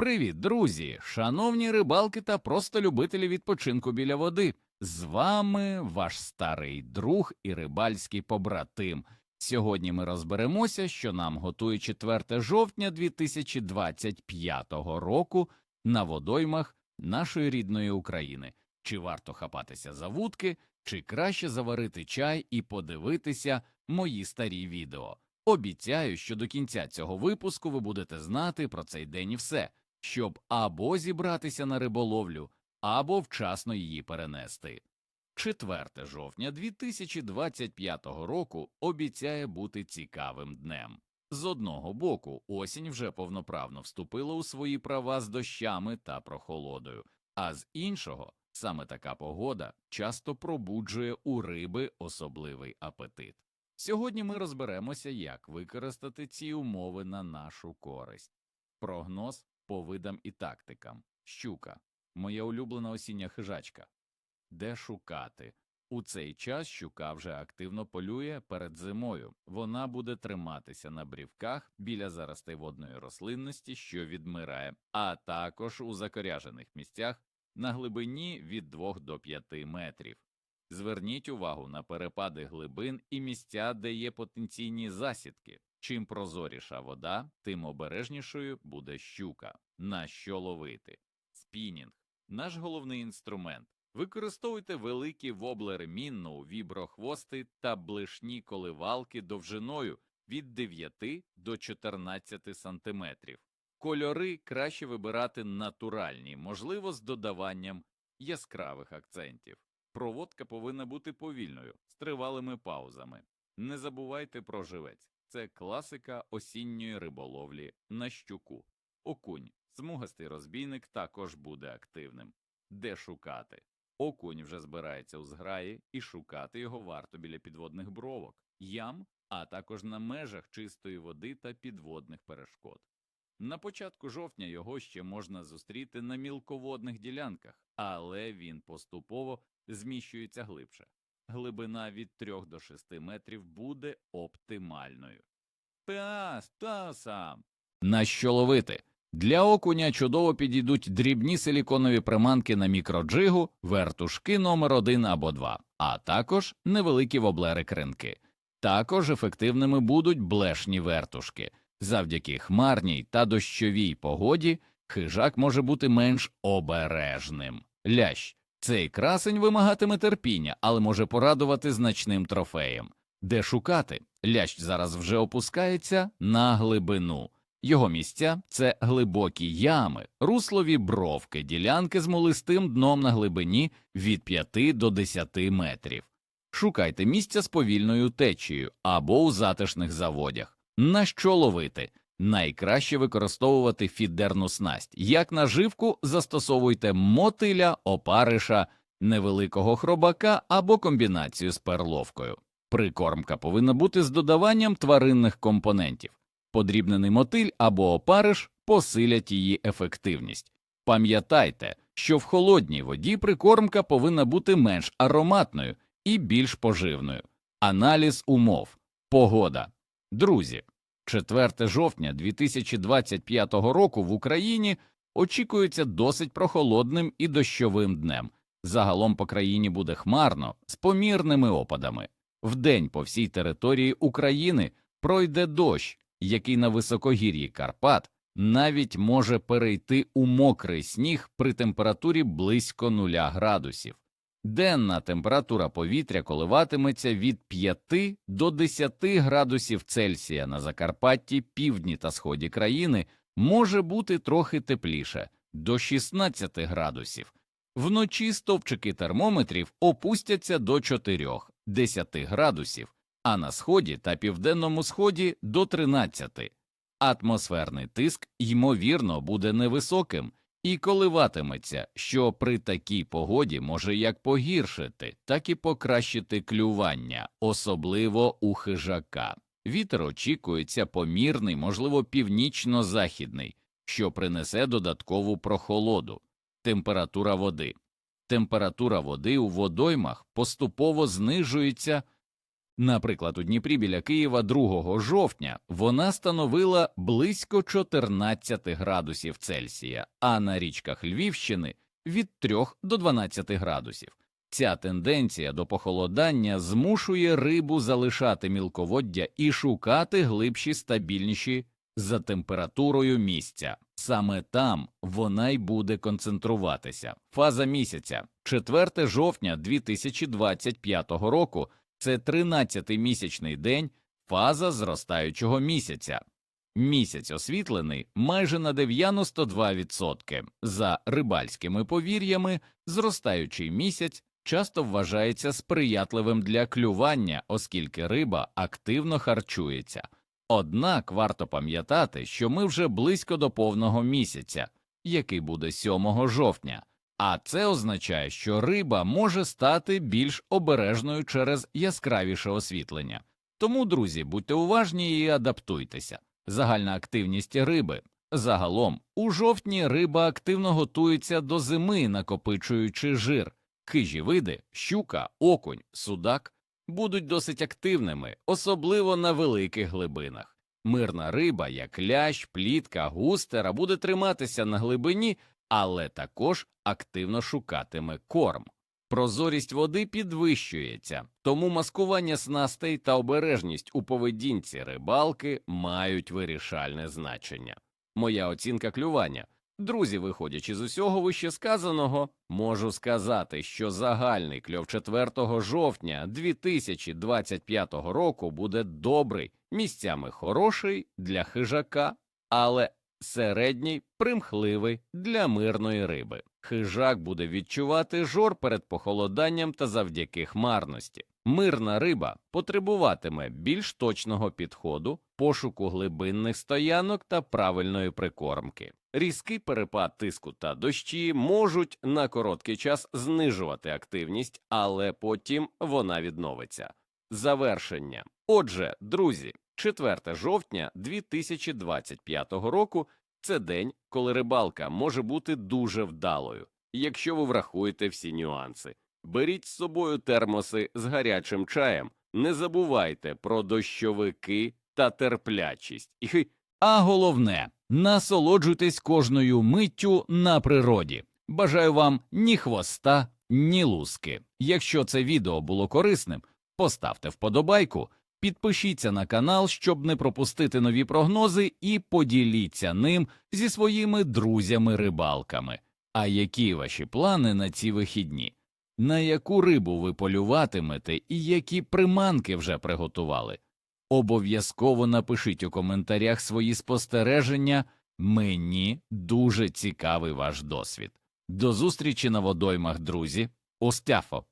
Привіт, друзі! Шановні рибалки та просто любителі відпочинку біля води. З вами ваш старий друг і рибальський побратим. Сьогодні ми розберемося, що нам готує 4 жовтня 2025 року на водоймах нашої рідної України. Чи варто хапатися за вудки, чи краще заварити чай і подивитися мої старі відео. Обіцяю, що до кінця цього випуску ви будете знати про цей день і все, щоб або зібратися на риболовлю, або вчасно її перенести. 4 жовтня 2025 року обіцяє бути цікавим днем. З одного боку, осінь вже повноправно вступила у свої права з дощами та прохолодою, а з іншого, саме така погода часто пробуджує у риби особливий апетит. Сьогодні ми розберемося, як використати ці умови на нашу користь. Прогноз по видам і тактикам. Щука, моя улюблена осіння хижачка. Де шукати? У цей час щука вже активно полює перед зимою. Вона буде триматися на брівках біля заростей водної рослинності, що відмирає, а також у закоряжених місцях на глибині від 2 до 5 метрів. Зверніть увагу на перепади глибин і місця, де є потенційні засідки. Чим прозоріша вода, тим обережнішою буде щука. На що ловити? Спінінг наш головний інструмент. Використовуйте великі воблери мінноу, віброхвости та блишні коливалки довжиною від 9 до 14 сантиметрів. Кольори краще вибирати натуральні, можливо, з додаванням яскравих акцентів. Проводка повинна бути повільною, з тривалими паузами. Не забувайте про живець. Це класика осінньої риболовлі на щуку. Окунь, смугастий розбійник також буде активним. Де шукати? Окунь вже збирається у зграї, і шукати його варто біля підводних бровок, ям, а також на межах чистої води та підводних перешкод. На початку жовтня його ще можна зустріти на мілководних ділянках, але він поступово зміщується глибше. Глибина від 3 до 6 метрів буде оптимальною. Пас, та сам. На що ловити? Для окуня чудово підійдуть дрібні силіконові приманки на мікроджигу, вертушки номер 1 або 2, а також невеликі воблери кринки. Також ефективними будуть блешні вертушки. Завдяки хмарній та дощовій погоді хижак може бути менш обережним. Лящ цей красень вимагатиме терпіння, але може порадувати значним трофеєм. Де шукати? Лящ зараз вже опускається на глибину. Його місця це глибокі ями, руслові бровки, ділянки з молистим дном на глибині від 5 до 10 метрів. Шукайте місця з повільною течією або у затишних заводях. На що ловити? Найкраще використовувати фідерну снасть. Як наживку застосовуйте мотиля, опариша, невеликого хробака або комбінацію з перловкою. Прикормка повинна бути з додаванням тваринних компонентів. Подрібнений мотиль або опариш посилять її ефективність. Пам'ятайте, що в холодній воді прикормка повинна бути менш ароматною і більш поживною. Аналіз умов. Погода. Друзі, 4 жовтня 2025 року в Україні очікується досить прохолодним і дощовим днем. Загалом по країні буде хмарно з помірними опадами. Вдень по всій території України пройде дощ, який на високогір'ї Карпат навіть може перейти у мокрий сніг при температурі близько нуля градусів. Денна температура повітря коливатиметься від 5 до 10 градусів Цельсія на Закарпатті, півдні та сході країни може бути трохи тепліше до 16 градусів. Вночі стовпчики термометрів опустяться до 4-10 градусів, а на сході та південному сході до 13. Атмосферний тиск, ймовірно, буде невисоким і коливатиметься, що при такій погоді може як погіршити, так і покращити клювання, особливо у хижака. Вітер очікується помірний, можливо, північно-західний, що принесе додаткову прохолоду. Температура води. Температура води у водоймах поступово знижується Наприклад, у Дніпрі біля Києва 2 жовтня вона становила близько 14 градусів Цельсія, а на річках Львівщини від 3 до 12 градусів. Ця тенденція до похолодання змушує рибу залишати мілководдя і шукати глибші стабільніші за температурою місця. Саме там вона й буде концентруватися. Фаза місяця 4 жовтня 2025 року це 13-й місячний день, фаза зростаючого місяця. Місяць освітлений майже на 92%. За рибальськими повір'ями, зростаючий місяць часто вважається сприятливим для клювання, оскільки риба активно харчується. Однак варто пам'ятати, що ми вже близько до повного місяця, який буде 7 жовтня, а це означає, що риба може стати більш обережною через яскравіше освітлення. Тому, друзі, будьте уважні і адаптуйтеся. Загальна активність риби. Загалом, у жовтні риба активно готується до зими, накопичуючи жир. Хижі види, щука, окунь, судак будуть досить активними, особливо на великих глибинах. Мирна риба, як лящ, плітка, густера, буде триматися на глибині, але також активно шукатиме корм. Прозорість води підвищується, тому маскування снастей та обережність у поведінці рибалки мають вирішальне значення. Моя оцінка клювання. Друзі, виходячи з усього вищесказаного, можу сказати, що загальний кльов 4 жовтня 2025 року буде добрий, місцями хороший для хижака, але середній примхливий для мирної риби. Хижак буде відчувати жор перед похолоданням та завдяки хмарності. Мирна риба потребуватиме більш точного підходу, пошуку глибинних стоянок та правильної прикормки. Різкий перепад тиску та дощі можуть на короткий час знижувати активність, але потім вона відновиться. Завершення. Отже, друзі, 4 жовтня 2025 року це день, коли рибалка може бути дуже вдалою, якщо ви врахуєте всі нюанси. Беріть з собою термоси з гарячим чаєм, не забувайте про дощовики та терплячість. І, а головне, насолоджуйтесь кожною миттю на природі. Бажаю вам ні хвоста, ні луски. Якщо це відео було корисним, поставте вподобайку, підпишіться на канал, щоб не пропустити нові прогнози, і поділіться ним зі своїми друзями-рибалками. А які ваші плани на ці вихідні? На яку рибу ви полюватимете і які приманки вже приготували? Обов'язково напишіть у коментарях свої спостереження. Мені дуже цікавий ваш досвід. До зустрічі на водоймах, друзі. Остяфо!